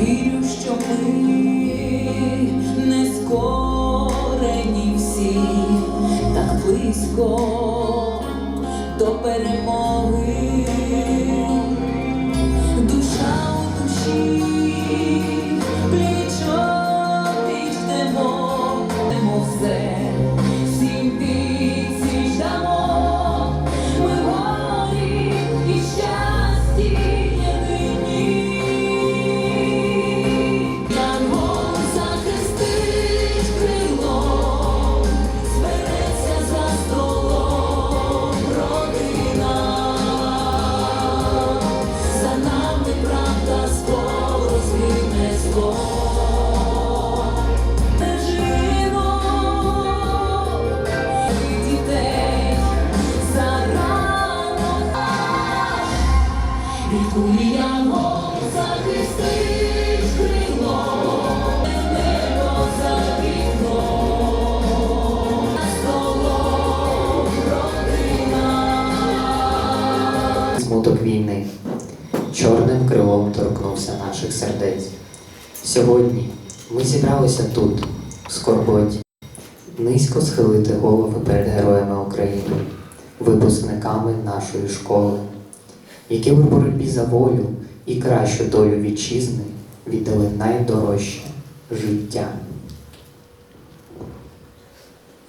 вірю, що ми не скорені всі, так близько до перемоги. Сьогодні ми зібралися тут, в скорботі, низько схилити голови перед героями України, випускниками нашої школи, які в боротьбі за волю і кращу долю вітчизни віддали найдорожче життя.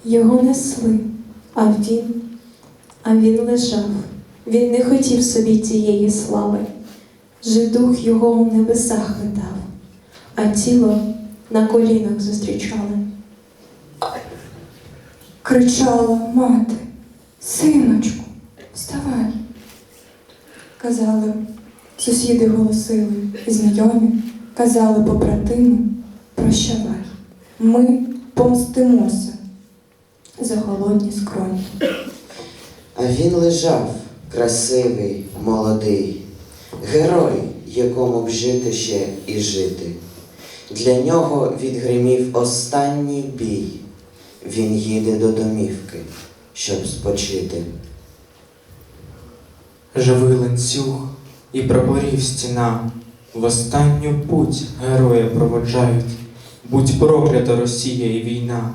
Його несли, а він, а він лежав. Він не хотів собі тієї слави. Же дух його у небесах летав, а тіло на колінах зустрічали. Кричала мати, синочку, вставай. Казали, сусіди голосили, і знайомі, казали побратими, прощавай. Ми помстимося за холодні скроні. А він лежав, красивий, молодий, герой, якому б жити ще і жити. Для нього відгримів останній бій. Він їде до домівки, щоб спочити. Живий ланцюг і прапорів стіна, в останню путь героя проводжають. Будь проклята Росія і війна,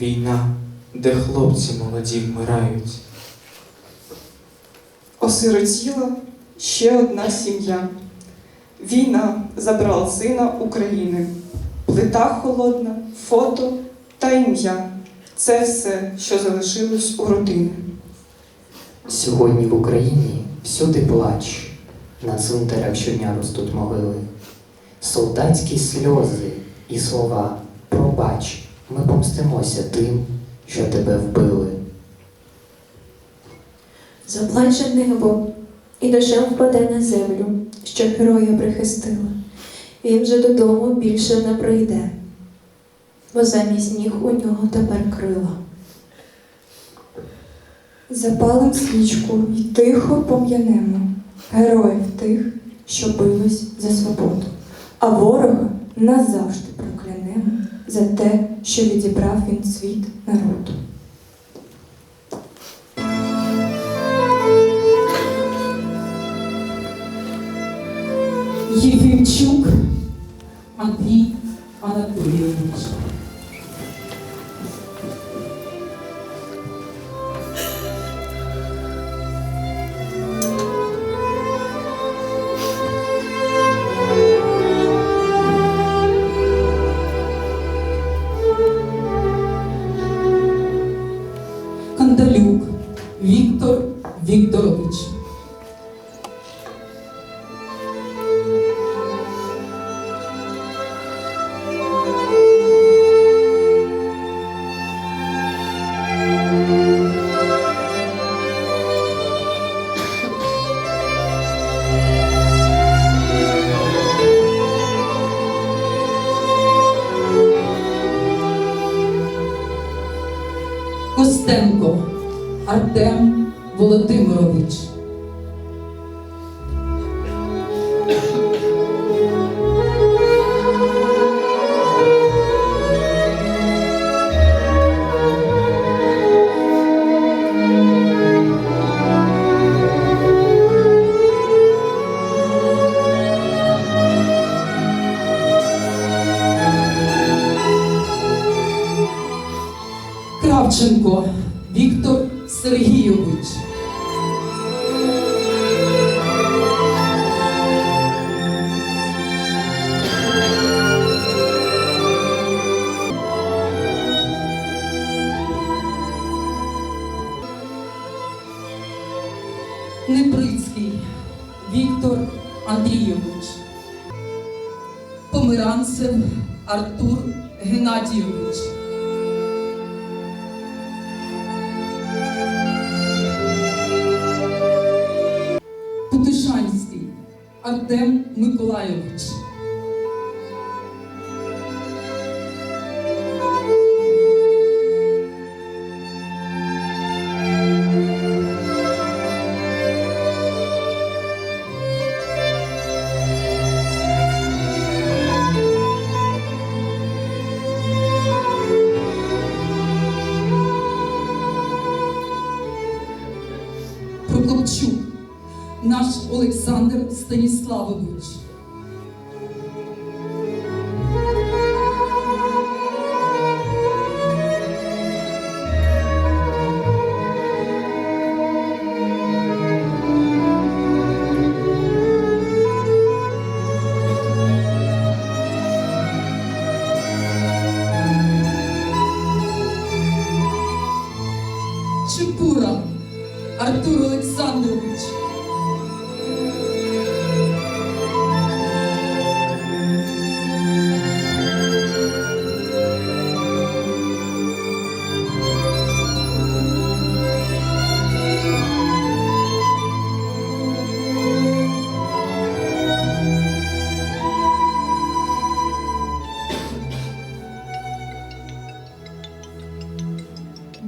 війна, де хлопці молоді вмирають. Осиротіла ще одна сім'я. Війна забрала сина України. Плита холодна, фото та ім'я. Це все, що залишилось у родини. Сьогодні в Україні всюди плач, на цвинтарях щодня ростуть могили. Солдатські сльози і слова пробач, ми помстимося тим, що тебе вбили. Заплаче небо, і дощем впаде на землю, що героя прихистила. Він вже додому більше не прийде, бо замість ніг у нього тепер крила. Запалим свічку й тихо пом'янемо героїв тих, що бились за свободу, а ворога назавжди проклянемо за те, що відібрав він світ народу. Єфімчук Андрій Анатолійович. Помиранцев Артур Геннадійович. Путишанський Артем Миколайович. Denis Slavodu.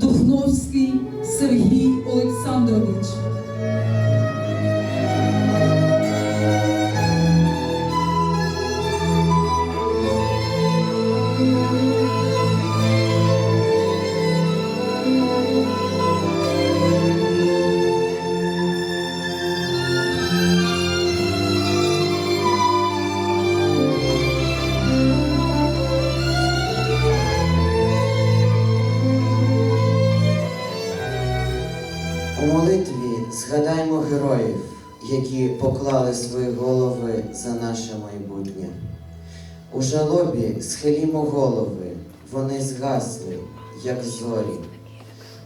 Духновський Сергій Олександрович. У жалобі схилімо голови, вони згасли, як зорі.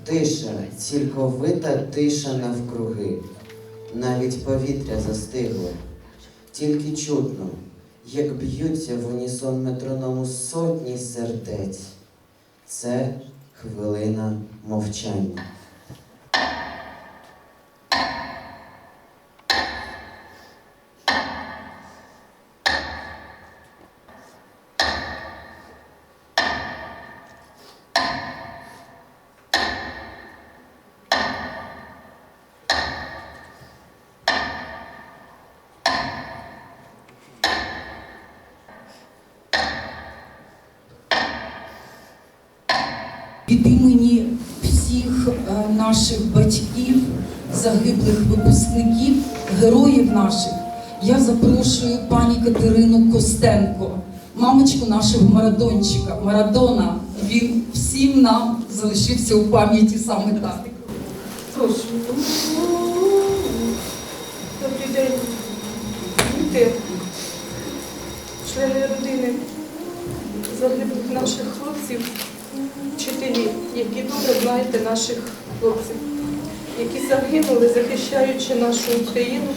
Тиша, цілковита тиша навкруги, навіть повітря застигло. Тільки чутно, як б'ються в унісон метроному сотні сердець. Це хвилина мовчання. Від імені всіх е, наших батьків, загиблих випускників, героїв наших, я запрошую пані Катерину Костенко, мамочку нашого Марадончика. Марадона, він всім нам залишився у пам'яті саме так. Прошу. Добрий день. Діти, члени родини загиблих наших хлопців, вчителі, які добре знаєте наших хлопців, які загинули, захищаючи нашу Україну,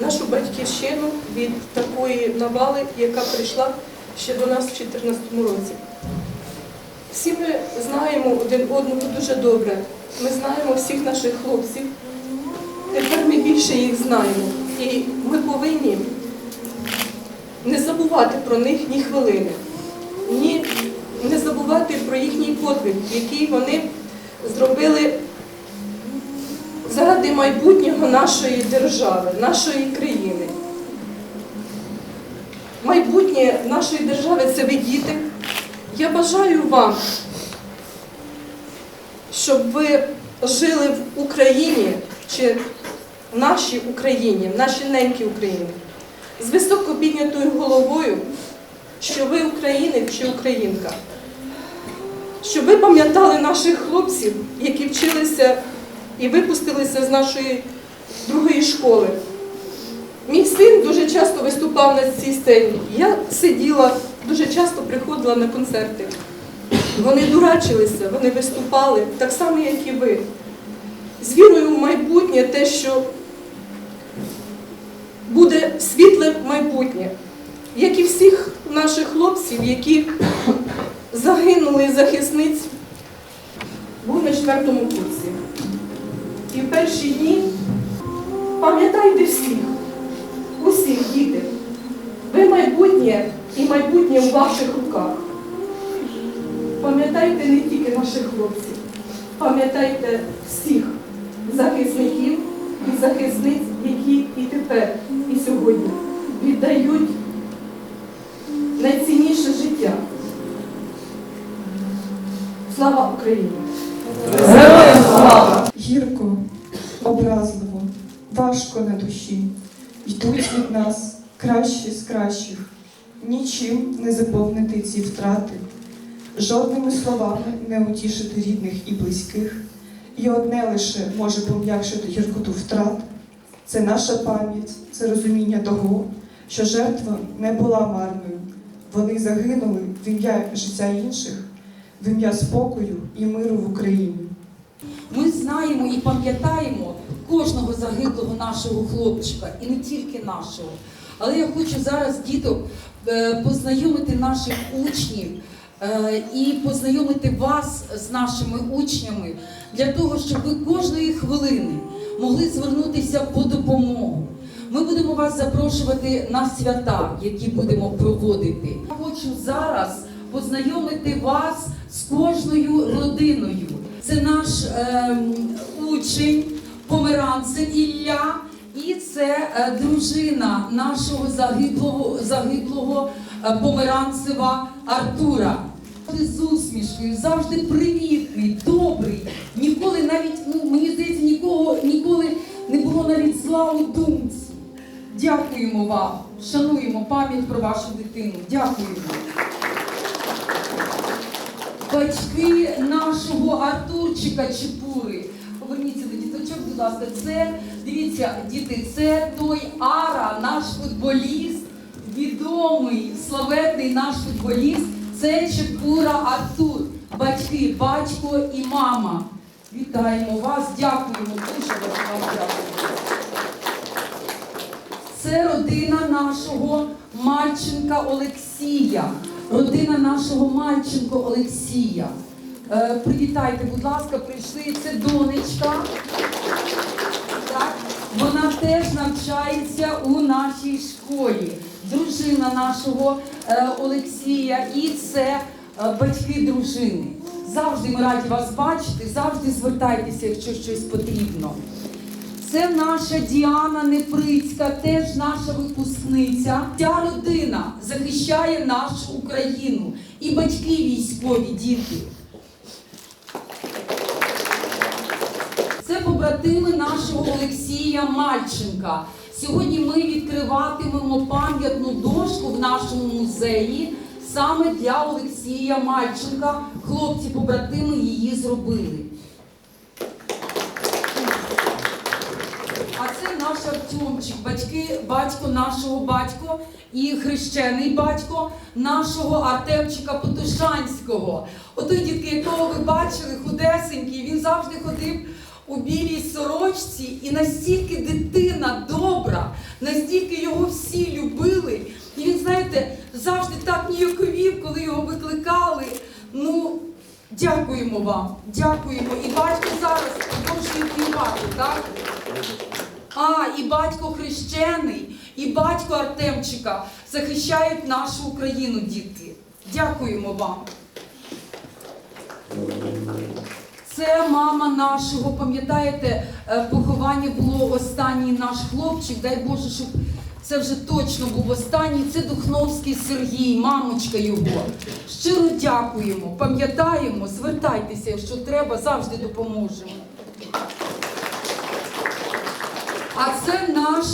нашу батьківщину від такої навали, яка прийшла ще до нас в 2014 році. Всі ми знаємо один одного дуже добре. Ми знаємо всіх наших хлопців. Тепер ми більше їх знаємо. І ми повинні не забувати про них ні хвилини, забувати про їхній подвиг, який вони зробили заради майбутнього нашої держави, нашої країни. Майбутнє нашої держави це ви діти. Я бажаю вам, щоб ви жили в Україні чи в нашій Україні, в нашій ненькій Україні, з високо піднятою головою, що ви українець чи українка, щоб ви пам'ятали наших хлопців, які вчилися і випустилися з нашої другої школи. Мій син дуже часто виступав на цій сцені. Я сиділа, дуже часто приходила на концерти. Вони дурачилися, вони виступали так само, як і ви. З вірою в майбутнє, те, що буде світле майбутнє, як і всіх наших хлопців, які загинули захисниць, був на четвертому курсі. І в перші дні пам'ятайте всіх, усіх діти. Ви майбутнє і майбутнє у ваших руках. Пам'ятайте не тільки наших хлопців, пам'ятайте всіх захисників і захисниць, які і тепер, і сьогодні віддають найцінніше життя. Слава Україні! Гірко, образливо, важко на душі. Йдуть від нас кращі з кращих. Нічим не заповнити ці втрати, жодними словами не утішити рідних і близьких. І одне лише може пом'якшити гіркоту втрат. Це наша пам'ять, це розуміння того, що жертва не була марною. Вони загинули в ім'я життя інших, в ім'я спокою і миру в Україні. Ми знаємо і пам'ятаємо кожного загиблого нашого хлопчика, і не тільки нашого. Але я хочу зараз діток е, познайомити наших учнів е, і познайомити вас з нашими учнями для того, щоб ви кожної хвилини могли звернутися по допомогу. Ми будемо вас запрошувати на свята, які будемо проводити. Я хочу зараз познайомити вас з кожною родиною. Це наш ем, учень Померанцев Ілля, і це е, дружина нашого загиблого, загиблого е, Померанцева Артура. З усмішкою, завжди привітний, добрий. Ніколи навіть, ну мені здається, нікого ніколи не було навіть зла у думці. Дякуємо вам, шануємо пам'ять про вашу дитину. Дякуємо. Батьки нашого Артурчика Чепури. Поверніться до діточок, будь ласка. Це дивіться, діти, це той Ара, наш футболіст, відомий, славетний наш футболіст. Це Чепура Артур. Батьки, батько і мама. Вітаємо вас, дякуємо, дуже вам дякуємо. Це родина нашого Мальченка Олексія. Родина нашого Мальченко Олексія. Е, привітайте, будь ласка, прийшли. Це донечка. Так, вона теж навчається у нашій школі. Дружина нашого е, Олексія і це е, батьки дружини. Завжди ми раді вас бачити, завжди звертайтеся, якщо щось потрібно. Це наша Діана Неприцька, теж наша випускниця. Ця родина захищає нашу Україну і батьки військові діти. Це побратими нашого Олексія Мальченка. Сьогодні ми відкриватимемо пам'ятну дошку в нашому музеї саме для Олексія Мальченка. Хлопці-побратими її зробили. А це наш Артемчик, батьки, батько нашого батько і хрещений батько нашого Артемчика Потушанського. Отой дітки, якого ви бачили, худесенький, він завжди ходив у білій сорочці, і настільки дитина добра, настільки його всі любили. І він, знаєте, завжди так ніяковів, коли його викликали. Ну, дякуємо вам, дякуємо. І батько зараз продовжує співати, так? А, і батько хрещений, і батько Артемчика захищають нашу Україну, дітки. Дякуємо вам. Це мама нашого, пам'ятаєте, е, поховання було останній наш хлопчик, дай Боже, щоб це вже точно був останній. Це Духновський Сергій, мамочка його. Щиро дякуємо, пам'ятаємо, звертайтеся, якщо треба, завжди допоможемо. А це наш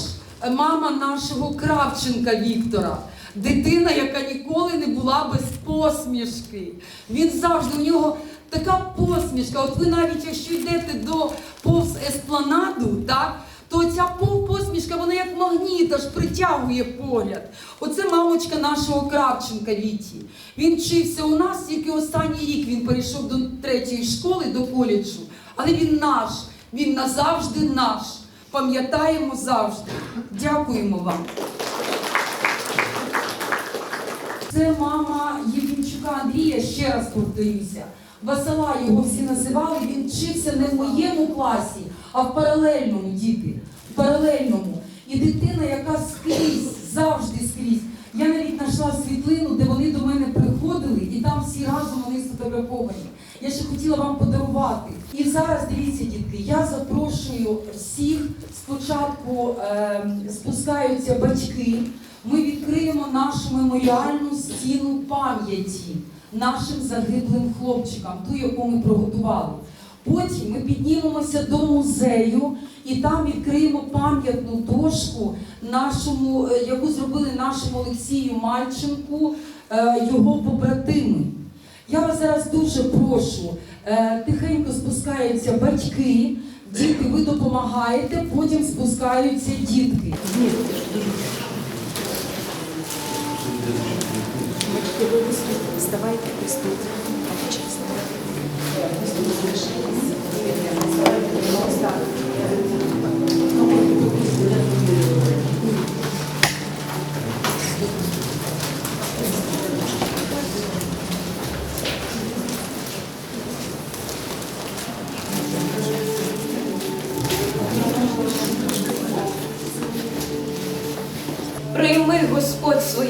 мама нашого Кравченка Віктора, дитина, яка ніколи не була без посмішки. Він завжди у нього така посмішка. От ви навіть якщо йдете до повз еспланаду, так? То ця посмішка, вона як магніт аж притягує погляд. Оце мамочка нашого Кравченка Віті. Він вчився у нас тільки останній рік. Він перейшов до третьої школи, до коледжу. Але він наш, він назавжди наш. Пам'ятаємо завжди. Дякуємо вам. Це мама Євгенчука Андрія, ще раз повторюся. Васила його всі називали, він вчився не в моєму класі, а в паралельному, діти. В паралельному. І дитина, яка скрізь, завжди скрізь. Я навіть знайшла світлину, де вони до мене приходили, і там всі разом вони сфотографовані. Я ще хотіла вам подарувати. І зараз дивіться, дітки, я запрошую всіх. Спочатку е, спускаються батьки. Ми відкриємо нашу меморіальну стіну пам'яті нашим загиблим хлопчикам, ту, яку ми приготували. Потім ми піднімемося до музею і там відкриємо пам'ятну дошку, нашому, е, яку зробили нашому Олексію Мальченку, е, його побратими. Я вас зараз дуже прошу, е, тихенько спускаються батьки, діти, ви допомагаєте, потім спускаються дітки. Вставайте ось тут.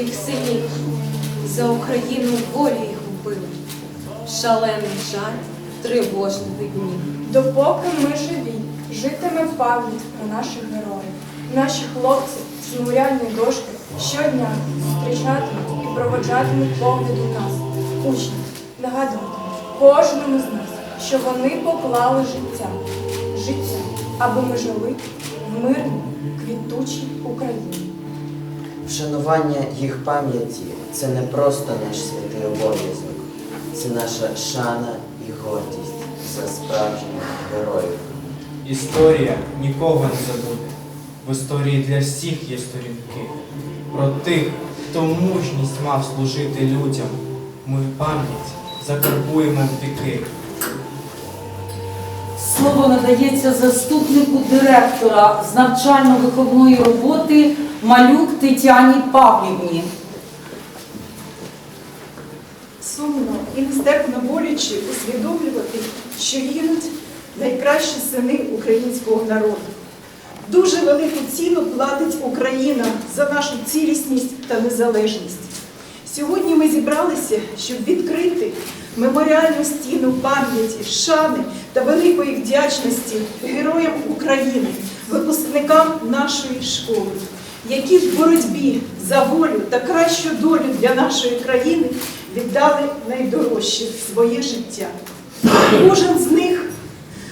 Своїх синів, за Україну волі їх убили. Шалений жаль тривожних днів. Допоки ми живі, житиме пам'ять про наших героїв. Наші хлопці з меморіальної дошки щодня зустрічатимуть і проводжатимуть погляди нас, учнів, нагадуватимуть кожному з нас, що вони поклали життя, життя, аби ми жили в мирній, квітучій Україні. Вшанування їх пам'яті це не просто наш святий обов'язок, це наша шана і гордість за справжніх героїв. Історія нікого не забуде. В історії для всіх є сторінки. Про тих, хто мужність мав служити людям. Ми пам'ять закарбуємо в віки. Слово надається заступнику директора з навчально-виховної роботи Малюк Тетяні Павлівні. Сумно і нестерпно боляче усвідомлювати, що гинуть найкращі сини українського народу. Дуже велику ціну платить Україна за нашу цілісність та незалежність. Сьогодні ми зібралися, щоб відкрити меморіальну стіну пам'яті, шани та великої вдячності героям України, випускникам нашої школи, які в боротьбі за волю та кращу долю для нашої країни віддали найдорожче своє життя. Кожен з них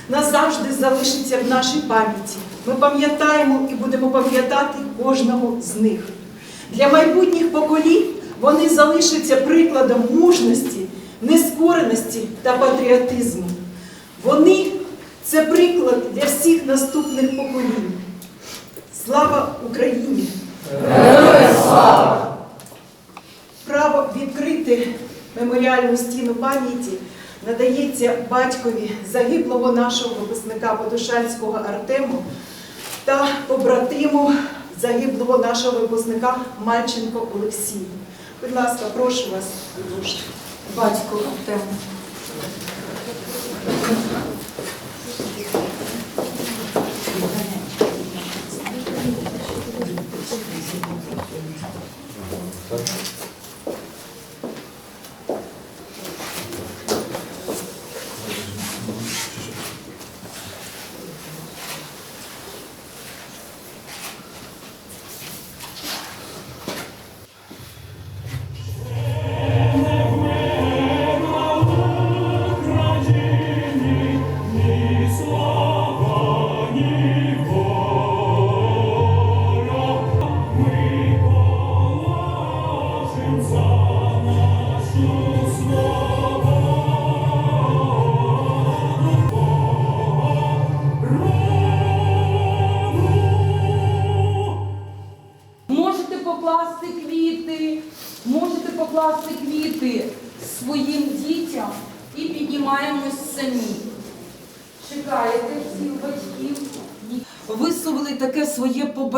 назавжди залишиться в нашій пам'яті. Ми пам'ятаємо і будемо пам'ятати кожного з них. Для майбутніх поколінь вони залишаться прикладом мужності, нескореності та патріотизму. Вони це приклад для всіх наступних поколінь. Слава Україні! Право відкрити меморіальну стіну пам'яті надається батькові загиблого нашого випускника Подушанського Артему та побратиму загиблого нашого випускника Мальченко Олексію. Будь ласка, прошу вас. Батько Артем.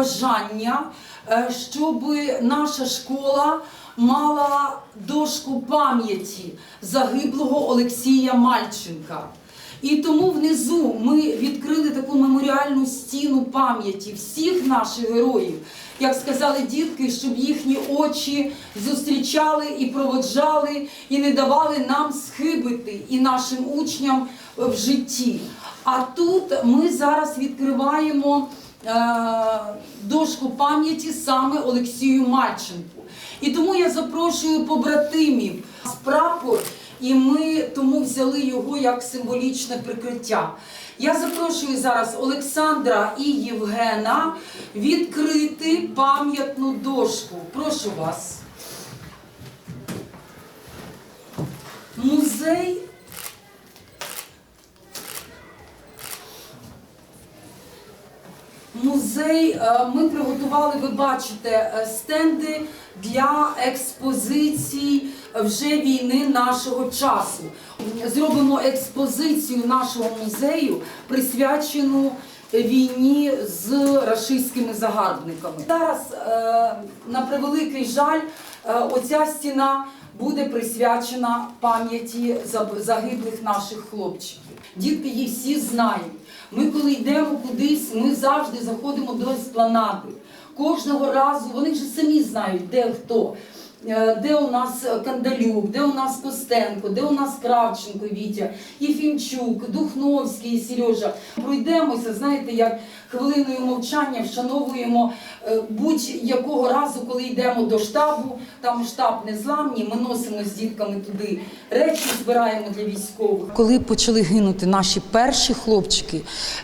Своє побажання, е, щоб наша школа мала дошку пам'яті загиблого Олексія Мальченка. І тому внизу ми відкрили таку меморіальну стіну пам'яті всіх наших героїв, як сказали дітки, щоб їхні очі зустрічали і проводжали, і не давали нам схибити і нашим учням в житті. А тут ми зараз відкриваємо дошку пам'яті саме Олексію Мальченку. І тому я запрошую побратимів з прапор, і ми тому взяли його як символічне прикриття. Я запрошую зараз Олександра і Євгена відкрити пам'ятну дошку. Прошу вас. Музей Музей е, ми приготували, ви бачите, е, стенди для експозицій вже війни нашого часу. Зробимо експозицію нашого музею, присвячену війні з рашистськими загарбниками. Зараз, е, на превеликий жаль, оця стіна буде присвячена пам'яті загиблих наших хлопчиків. Дітки її всі знають. Ми, коли йдемо кудись, ми завжди заходимо до еспланади. Кожного разу вони вже самі знають, де хто. Е, Де у нас Кандалюк, де у нас Костенко, де у нас Кравченко Вітя, Єфімчук, Духновський Сережа. Пройдемося, знаєте, як хвилиною мовчання вшановуємо е, будь-якого разу, коли йдемо до штабу, там штаб незламні, ми носимо з дітками туди речі, збираємо для військових. Коли почали гинути наші перші хлопчики,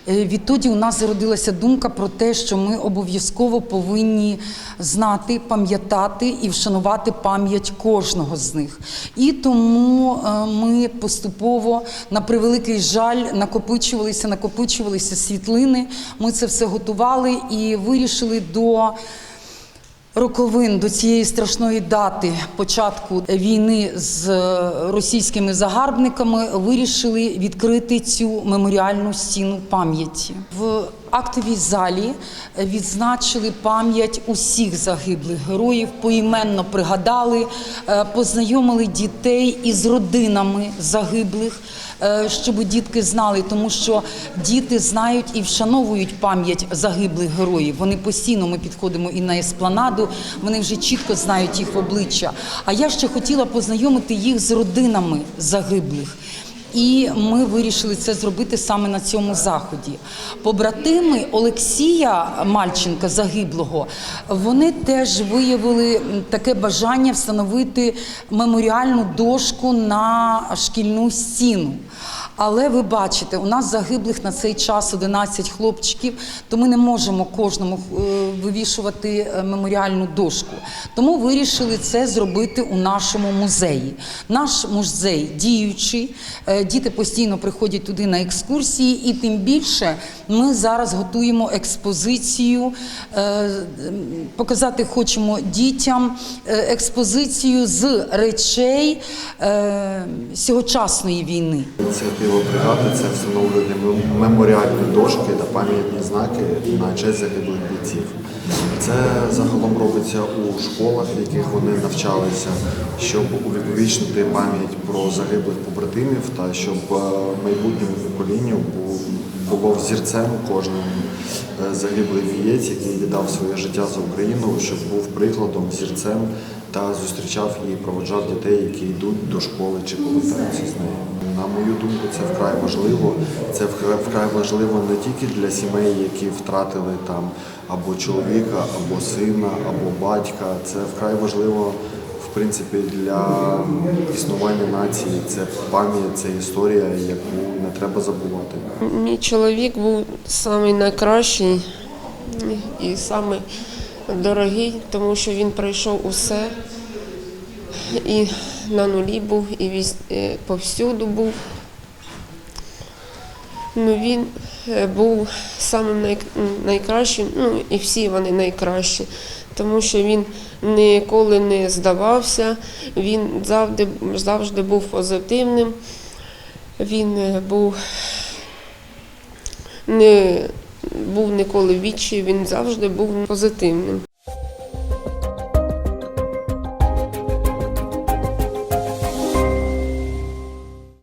е, відтоді у нас зародилася думка про те, що ми обов'язково повинні знати, пам'ятати і вшанувати пам'ять кожного з них. І тому е, ми поступово, на превеликий жаль, накопичувалися, накопичувалися світлини. Ми це все готували і вирішили до роковин до цієї страшної дати початку війни з е, російськими загарбниками вирішили відкрити цю меморіальну стіну пам'яті. В актовій залі. Відзначили пам'ять усіх загиблих героїв, поіменно пригадали, е, познайомили дітей із родинами загиблих, е, щоб дітки знали, тому що діти знають і вшановують пам'ять загиблих героїв. Вони постійно ми підходимо і на еспланаду, вони вже чітко знають їх обличчя. А я ще хотіла познайомити їх з родинами загиблих. І ми вирішили це зробити саме на цьому заході. Побратими Олексія Мальченка загиблого, вони теж виявили таке бажання встановити меморіальну дошку на шкільну стіну. Але ви бачите, у нас загиблих на цей час 11 хлопчиків, то ми не можемо кожному е, вивішувати е, меморіальну дошку. Тому вирішили це зробити у нашому музеї. Наш музей діючий, е, діти постійно приходять туди на екскурсії, і тим більше ми зараз готуємо експозицію, показати хочемо дітям експозицію з речей сьогочасної війни. Ініціатива бригади це встановлення мем- меморіальної дошки та пам'ятні знаки на честь загиблих бійців. Це загалом робиться у школах, в яких вони навчалися, щоб увіковічнити пам'ять про загиблих побратимів та щоб е, майбутньому поколінню бу- було взірцем кожен загиблий вієць, який віддав своє життя за Україну, щоб був прикладом, взірцем та зустрічав і проводжав дітей, які йдуть до школи чи повертаються з нею. На мою думку, це вкрай важливо. Це вкрай важливо не тільки для сімей, які втратили там або чоловіка, або сина, або батька. Це вкрай важливо. В принципі, для існування нації це пам'ять, це історія, яку не треба забувати. Мій чоловік був найкращий і самий тому що він пройшов усе. І на нулі був, і е, повсюду був. Ну, він е, був самим най- найкращим, ну і всі вони найкращі, тому що він ніколи не здавався, він завжди, завжди був позитивним, він е, був не був ніколи вічі, він завжди був позитивним.